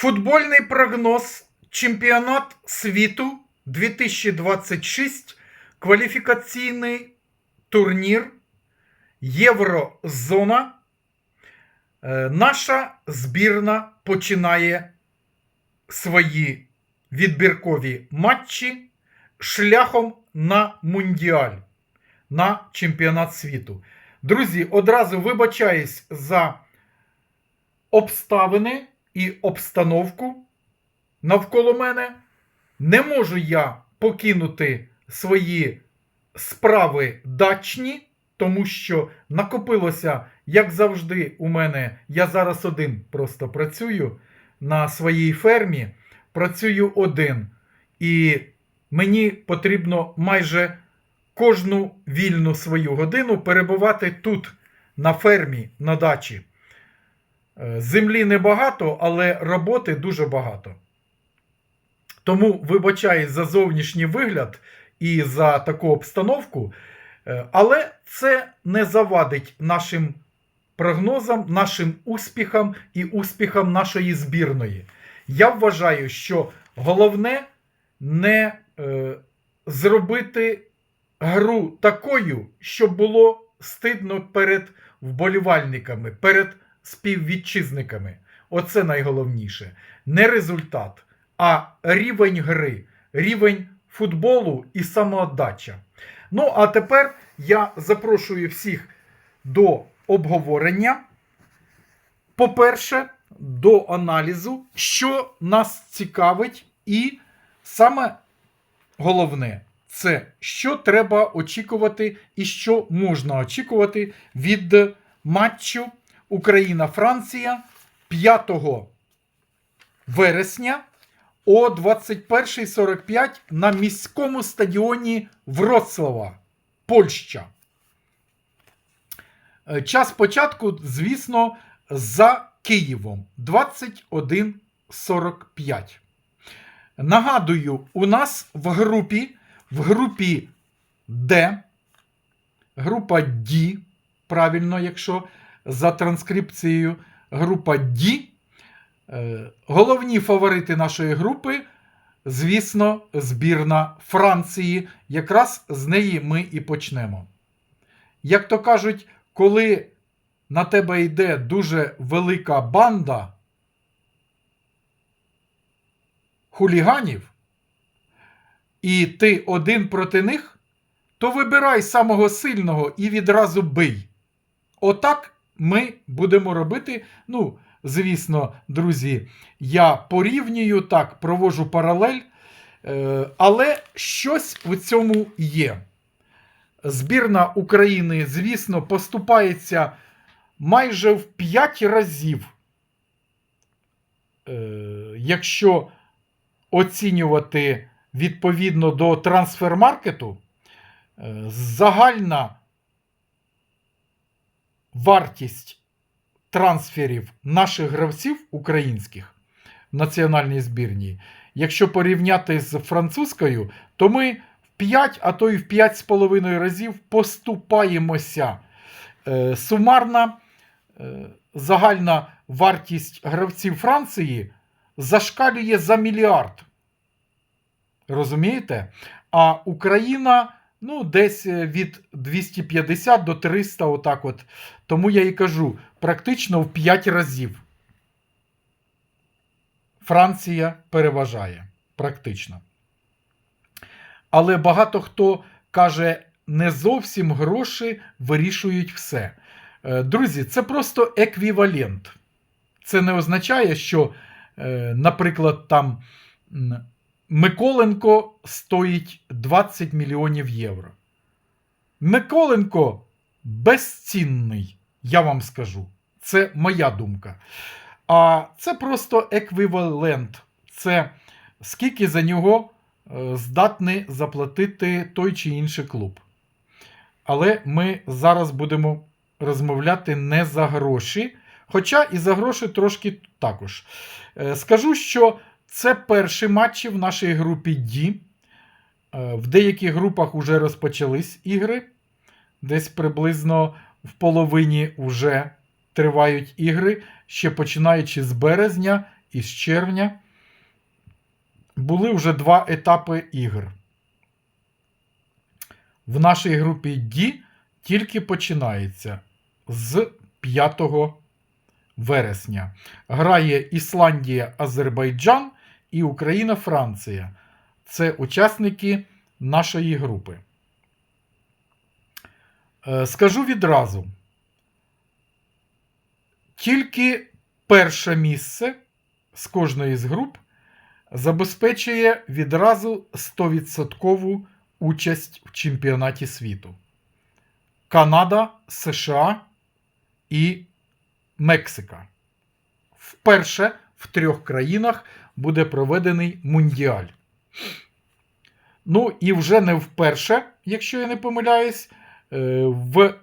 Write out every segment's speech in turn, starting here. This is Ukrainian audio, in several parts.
Футбольний прогноз Чемпіонат світу 2026, кваліфікаційний турнір Єврозона. Е, Наша збірна починає свої відбіркові матчі шляхом на Мундіаль, на чемпіонат світу. Друзі, одразу вибачаюсь за обставини і обстановку навколо мене. Не можу я покинути свої справи дачні, тому що накопилося, як завжди, у мене. Я зараз один просто працюю на своїй фермі, працюю один. І мені потрібно майже кожну вільну свою годину перебувати тут, на фермі, на дачі. Е, Землі небагато, але роботи дуже багато. Тому вибачаюсь за зовнішній вигляд і за таку обстановку, е, але це не завадить нашим прогнозам, нашим успіхам і успіхам нашої збірної. Я вважаю, що головне не е, зробити гру такою, щоб було стидно перед вболівальниками, перед співвітчизниками. Оце найголовніше. Не результат, а рівень гри, рівень футболу і самоотдача. Ну, а тепер я запрошую всіх до обговорення. По-перше, до аналізу, що нас цікавить, і саме головне, це що треба очікувати і що можна очікувати від матчу Україна-Франція 5 вересня о 21.45 на міському стадіоні Вроцлава, Польща. Е, Час початку, звісно, за Києвом 21.45. Нагадую, у нас в групі, в групі Д, група D, правильно, якщо за транскрипцією, група D. Е, Головні фаворити нашої групи, звісно, збірна Франції. Якраз з неї ми і почнемо. Як то кажуть, коли на тебе йде дуже велика банда хуліганів, і ти один проти них, то вибирай самого сильного і відразу бий. Отак ми будемо робити. Ну, звісно, друзі, я порівнюю так, провожу паралель, е, але щось у цьому є. Збірна України, звісно, поступається майже в 5 разів. Е, Якщо оцінювати відповідно до трансфермаркету, е, загальна вартість трансферів наших гравців українських в національній збірній, якщо порівняти з французькою, то ми в 5, а то й в 5,5 разів поступаємося. Е, Сумарна е, загальна вартість гравців Франції зашкалює за мільярд. Розумієте? А Україна ну, десь е, від 250 до 300, отак от. Тому я і кажу, практично в 5 разів. Франція переважає. Практично. Але багато хто каже, не зовсім гроші вирішують все. Е, Друзі, це просто еквівалент. Це не означає, що, е, наприклад, там Миколенко стоїть 20 мільйонів євро. Миколенко безцінний, я вам скажу. Це моя думка. А це просто еквівалент. Це скільки за нього е, здатний заплатити той чи інший клуб. Але ми зараз будемо розмовляти не за гроші. Хоча і за гроші трошки також. Е, Скажу, що це перші матчі в нашій групі D. Е, В деяких групах вже розпочались ігри. Десь приблизно в половині вже тривають ігри, ще починаючи з березня із червня були вже два етапи ігр. В нашій групі D тільки починається з 5 вересня. Грає Ісландія, Азербайджан і Україна, Франція. Це учасники нашої групи. Е, Скажу відразу. Тільки перше місце з кожної з груп забезпечує відразу 100% участь в чемпіонаті світу. Канада, США і Мексика. Вперше в трьох країнах буде проведений мундіаль. Ну і вже не вперше, якщо я не помиляюсь, е, в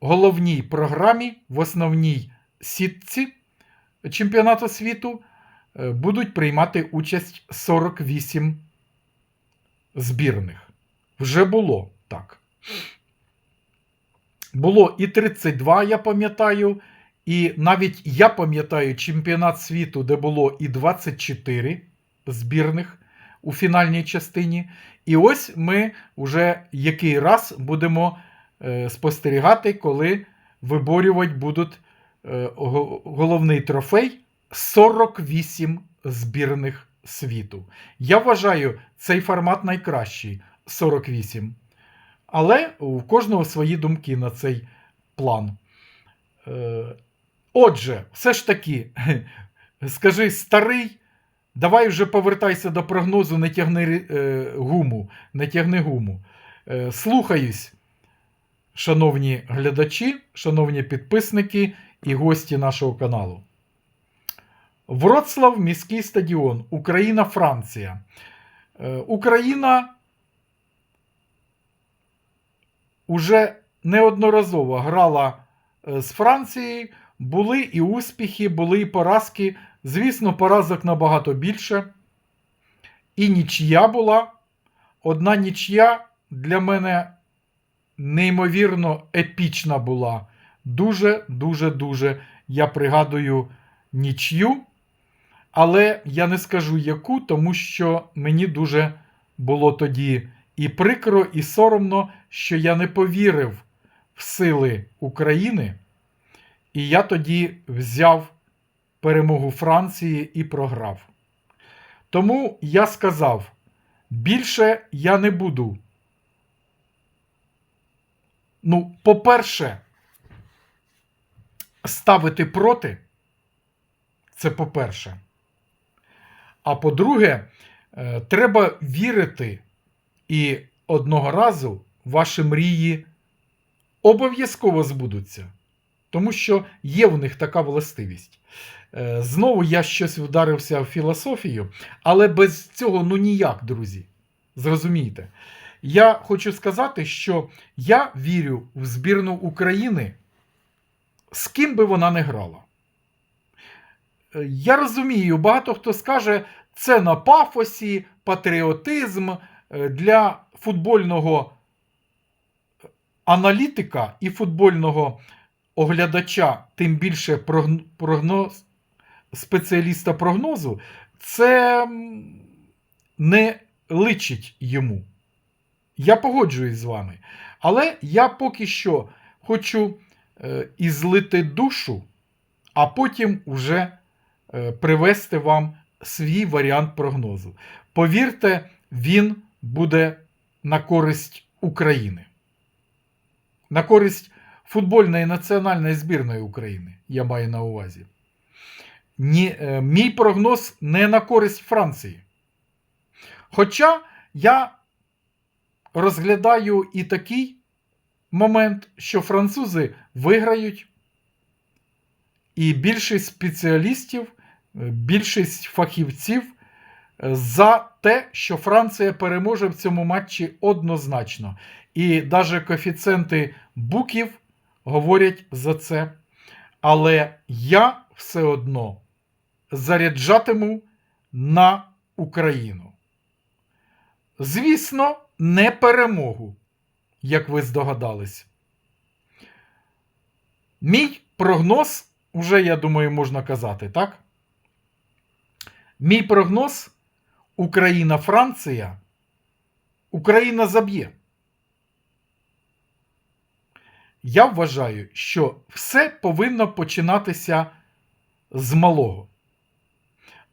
головній програмі, в основній сітці чемпіонату світу е, будуть приймати участь 48 збірних. Вже було так. Було і 32, я пам'ятаю, і навіть я пам'ятаю чемпіонат світу, де було і 24 збірних у фінальній частині. І ось ми вже який раз будемо е, спостерігати, коли виборювати будуть е, головний трофей 48 збірних світу. Я вважаю цей формат найкращий 48. Але у кожного свої думки на цей план. Отже, все ж таки, скажи, старий, давай вже повертайся до прогнозу, не тягни е, гуму, не тягни гуму. Е, слухаюсь, шановні глядачі, шановні підписники і гості нашого каналу. Вроцлав, міський стадіон, Україна, Франція. Е, Україна уже неодноразово грала е, з Францією. Були і успіхи, були і поразки. Звісно, поразок набагато більше. І нічия була. Одна нічия для мене неймовірно епічна була. Дуже, дуже, дуже. Я пригадую нічю. Але я не скажу яку, тому що мені дуже було тоді і прикро, і соромно, що я не повірив в сили України. І я тоді взяв перемогу Франції і програв. Тому я сказав: більше я не буду. Ну, по-перше, ставити проти. Це по-перше. А по-друге, е, треба вірити, і одного разу ваші мрії обов'язково збудуться. Тому що є в них така властивість. Е, Знову я щось вдарився в філософію, але без цього ну ніяк, друзі. Зрозумійте. Я хочу сказати, що я вірю в збірну України, з ким би вона не грала. Е, Я розумію, багато хто скаже, це на пафосі, патріотизм е, для футбольного аналітика і футбольного оглядача, тим більше прогноз, спеціаліста прогнозу, це не личить йому. Я погоджуюсь з вами. Але я поки що хочу е, ізлити душу, а потім вже е, привести вам свій варіант прогнозу. Повірте, він буде на користь України. На користь футбольної національної збірної України, я маю на увазі. Ні, е, мій прогноз не на користь Франції. Хоча я розглядаю і такий момент, що французи виграють, і більшість спеціалістів, е, більшість фахівців е, за те, що Франція переможе в цьому матчі однозначно. І навіть коефіцієнти буків говорять за це. Але я все одно заряджатиму на Україну. Звісно, не перемогу, як ви здогадались. Мій прогноз, уже, я думаю, можна казати, так? Мій прогноз Україна-Франція. Україна заб'є. Я вважаю, що все повинно починатися з малого.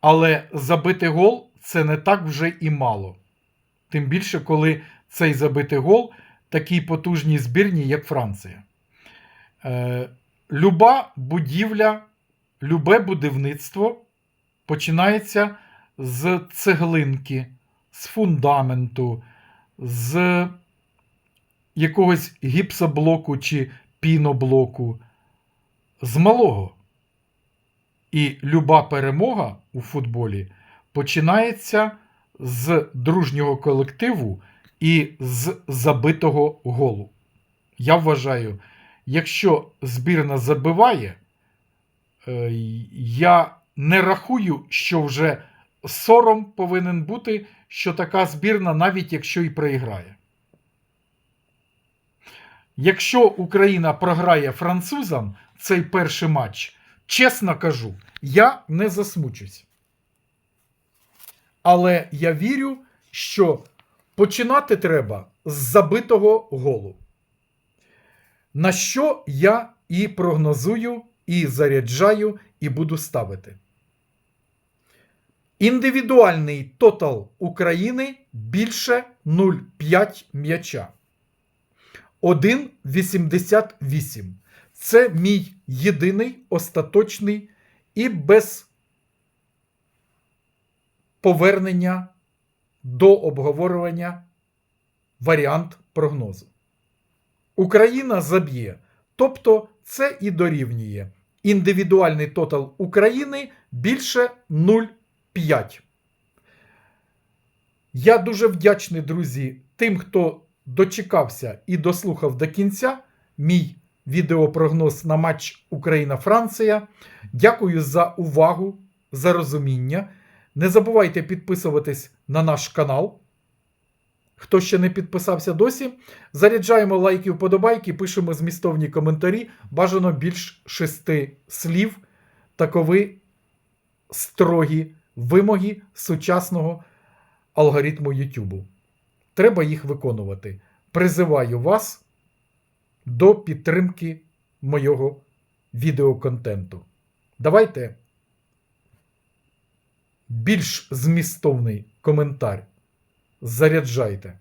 Але забити гол це не так вже і мало. Тим більше, коли цей забитий гол такій потужній збірні, як Франція. Е, люба будівля, любе будівництво починається з цеглинки, з фундаменту, з якогось гіпсоблоку чи піноблоку, з малого. І люба перемога у футболі починається з дружнього колективу і з забитого голу. Я вважаю, якщо збірна забиває, е, я не рахую, що вже сором повинен бути, що така збірна, навіть якщо і проіграє. Якщо Україна програє французам цей перший матч, чесно кажу, я не засмучусь. Але я вірю, що починати треба з забитого голу. На що я і прогнозую, і заряджаю, і буду ставити. Індивідуальний тотал України більше 0,5 м'яча. 1,88. Це мій єдиний остаточний і без повернення до обговорювання варіант прогнозу. Україна заб'є. Тобто це і дорівнює. Індивідуальний тотал України більше 0,5. Я дуже вдячний, друзі, тим, хто дочекався і дослухав до кінця мій відеопрогноз на матч Україна-Франція. Дякую за увагу, за розуміння. Не забувайте підписуватись на наш канал. Хто ще не підписався досі, заряджаємо лайки, вподобайки, пишемо змістовні коментарі. Бажано більш шести слів. Такові строгі вимоги сучасного алгоритму YouTube. Треба їх виконувати. Призиваю вас до підтримки моєго відеоконтенту. Давайте більш змістовний коментар. Заряджайте.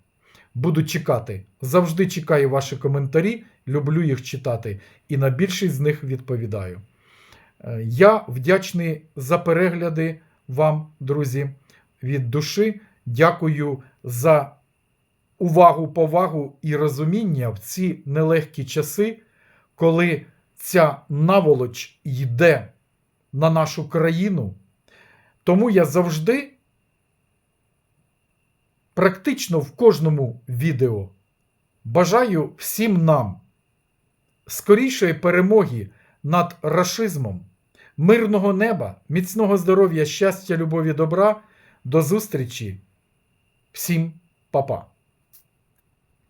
Буду чекати. Завжди чекаю ваші коментарі. Люблю їх читати. І на більшість з них відповідаю. Е, Я вдячний за перегляди вам, друзі, від душі. Дякую за увагу, повагу і розуміння в ці нелегкі часи, коли ця наволоч йде на нашу країну. Тому я завжди, практично в кожному відео, бажаю всім нам скорішої перемоги над рашизмом, мирного неба, міцного здоров'я, щастя, любові, добра. До зустрічі. Всім па-па.